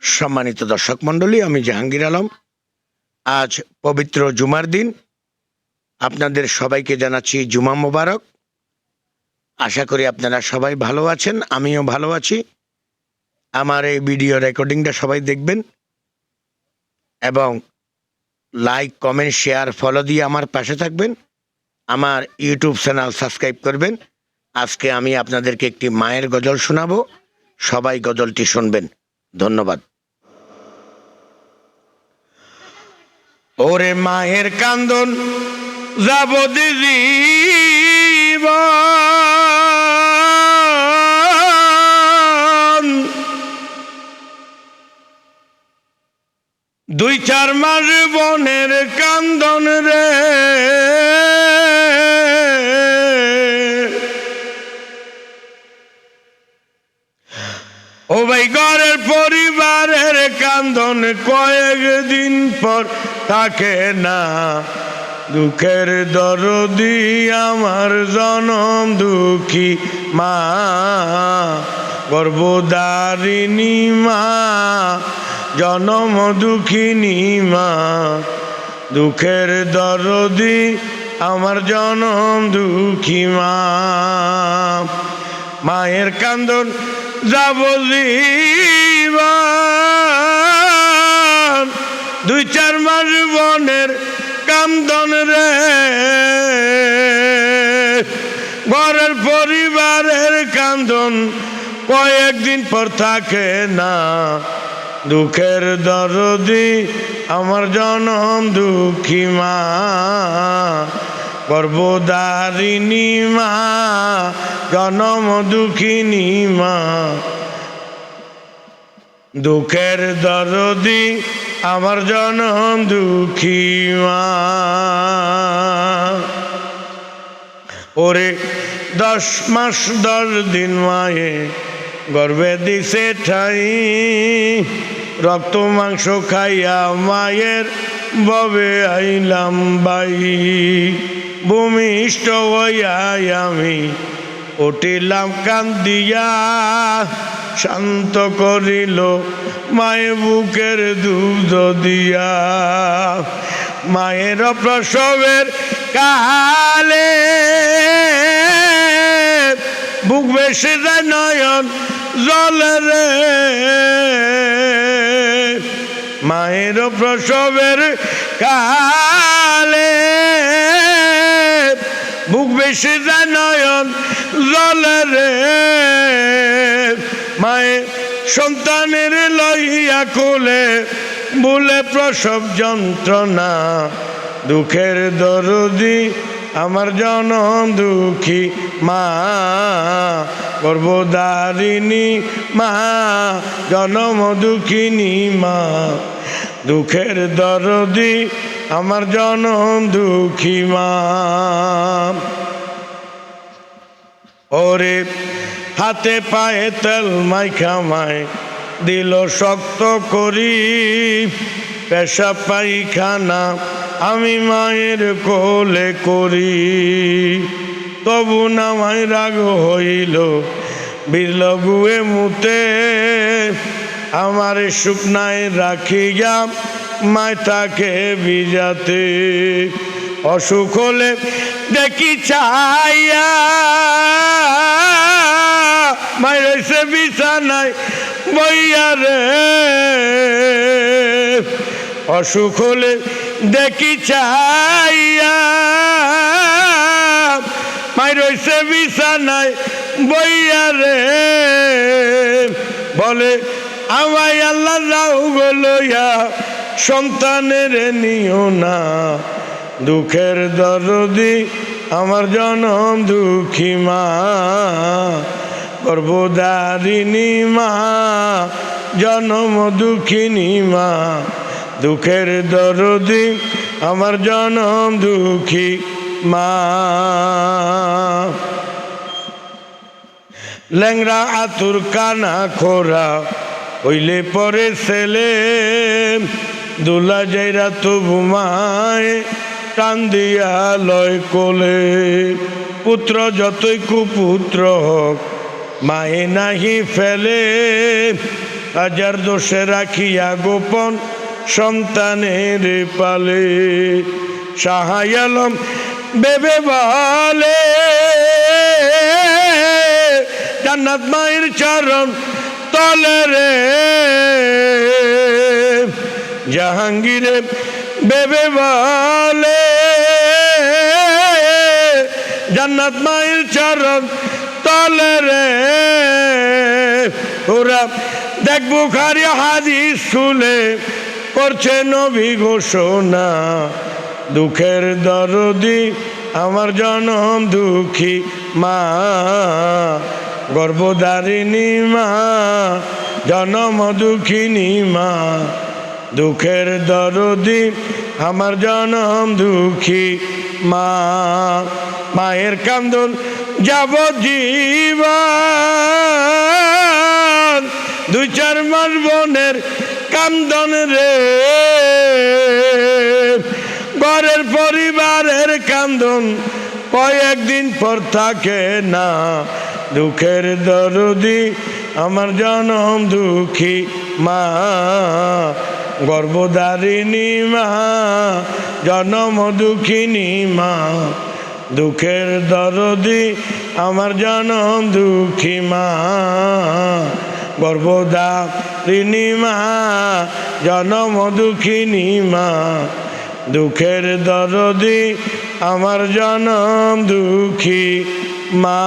সম্মানিত দর্শক মণ্ডলী, আমি জাহাঙ্গীর আলম। আজ পবিত্র জুমার দিন। আপনাদের সবাইকে জানাচ্ছি জুমা মোবারক। আশা করি আপনারা সবাই ভালো আছেন, আমিও ভালো আছি। আমার এই ভিডিও রেকর্ডিংটা সবাই দেখবেন। এবং লাইক, কমেন্ট, শেয়ার, ফলো দিয়ে আমার পাশে থাকবেন। আমার ইউটিউব চ্যানেল সাবস্ক্রাইব করবেন। আজকে আমি আপনাদেরকে একটি মায়ের গজল শোনাবো। সবাই গজলটি শুনবেন। ধন্যবাদ। ওরে মায়ের কান্দন যাব দুই চার মাস বনের কান্দন রে কান্দন কয়েক দিন পর থাকে না, দুঃখের দরদি আমার জনম দুঃখী মা গর্ভদারিণী মা, জনম দুঃখিনী মা, দুঃখের দরদি আমার জনম দুঃখী মা। মায়ের কান্দন যাবলীবান দুই চার মাস বনের কান্দন রে। ঘরের পরিবারের কান্দন কয়েকদিন পর থাকে না। দুঃখের দরদি আমার জনম দুঃখী মা। গর্ভদারিণী মা, জনম দুঃখিনী মা। দুঃখের দরদি আমার জনম দুঃখী মা। ওরে দশ মাস, দশ দিন মায়ে গর্বে দিছে ঠাই। রক্ত, মাংস খাইয়া মায়ের ববে আইলাম বাই। ভূমিষ্ঠ হইয়াই আমি উঠিলাম কান্দিয়া। শান্ত করিল মায়ের বুকের দুধ দিয়া। মায়ের প্রসবের কালে বুক বেশি নয়ন জলে রে। মায়ের প্রসবের কালে বুক বেশি নয়ন জলে রে। মায়ে সন্তানের লইয়া কোলে বলে প্রসব যন্ত্রণা, দুঃখের দরদি, আমার জনম দুঃখী মা গর্ভদারিণী মা, জনম দুঃখিনী মা, দুঃখের দরদি, আমার জনম দুঃখী মা। ওরে হাতে পায়ে তেল মাইখা মায় দিল শক্ত করি, পেশা পাইখানা আমি মায়ের কোলে করি। তবু নামাই রাগ হইল বিলগুয়ে মুতে, আমার শুকনায় রাখিয়া মায় তাকে বিজাতে। অসুখ হলে দেখি চাইয়া মায়ের সে বিছানায় বইয়া রে। অসুখ হলে দেখি চাইয়া মায়ের সে বিছানায় বইয়া রে। বলে, আমায় আল্লাহ যাও গলইয়া সন্তানের নিও না। দুঃখের দরদি আমার জনম দুঃখী মা। গর্ভদারিণী মা, জনম দুঃখিনী মা, দুঃখের দরদি আমার জনম দুঃখী মা। ল্যাংরা আতুর কানা খোরা হইলে পরে ছেলে, দুলা যাইরা তবু মায় টান দিয়া লয় কোলে। পুত্র যতই কুপুত্র হোক মায়ে নাহি ফেলে। হাজার দোষে রাখিয়া গোপন সন্তানের পালে। সাহাই আলম বেবে বলে। জান্নাত মায়ের চরণ তলে রে। জাহাঙ্গীরে বেবে বলে। জান্নাত মায়ের চরণ ওরা দেখব খারি হাদিস শুলে করছে নবী ঘোষণা। দুঃখের দরদি, আমার জনম দুঃখী মা। গর্ভধারিণী মা, জনম দুঃখিনী মা। দুঃখের দরদি, আমার জনম দুঃখী মা। মায়ের কান্দন যাব জীবন দুই চার মাস বোনের কান্দন রে। ঘরের পরিবারের কান্দন কয়েকদিন পর থাকে না। দুঃখের দরদি, আমার জনম দুঃখী মা। গর্ভধারিণী মা, জনম দুঃখিনী মা। দুঃখের দরদি, আমার জনম দুঃখী মা। গর্ভধারিণী মা জনম দুঃখিনী মা। দুঃখের দরদি আমার জনম দুঃখী মা।